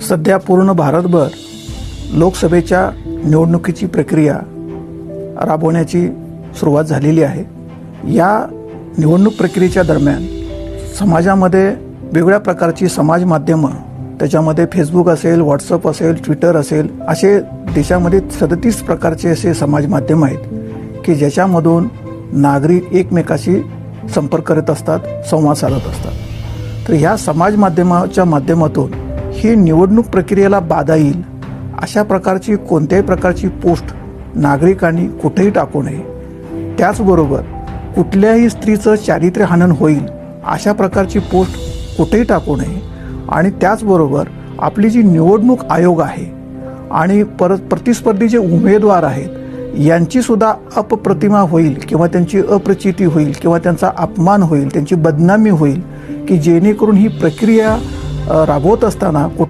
सध्या पूर्ण भारतभर लोकसभेच्या निवडणुकीची प्रक्रिया राबवण्याची सुरुवात झालेली आहे. या निवडणूक प्रक्रियेच्या दरम्यान समाजामध्ये वेगळ्या प्रकारची समाज माध्यमं त्याच्यामध्ये फेसबुक असेल व्हॉट्सअप असेल ट्विटर असेल असे देशामध्ये सदतीस प्रकारचे असे समाज माध्यम आहेत की ज्याच्यामधून नागरिक एकमेकाशी संपर्क करत असतात संवाद साधत असतात. तर ह्या समाज माध्यमाच्या माध्यमातून ही निवडणूक प्रक्रियेला बाधा येईल अशा प्रकारची कोणत्याही प्रकारची पोस्ट नागरिकांनी कुठेही टाकू नये. त्याचबरोबर कुठल्याही स्त्रीचं चारित्र्य हनन होईल अशा प्रकारची पोस्ट कुठेही टाकू नये. आणि त्याचबरोबर आपली जी निवडणूक आयोग आहे आणि परत प्रतिस्पर्धी जे उमेदवार आहेत यांचीसुद्धा अपप्रतिमा होईल किंवा त्यांची अप्रचिती होईल किंवा त्यांचा अपमान होईल त्यांची बदनामी होईल की जेणेकरून ही प्रक्रिया राबवत असताना कुठ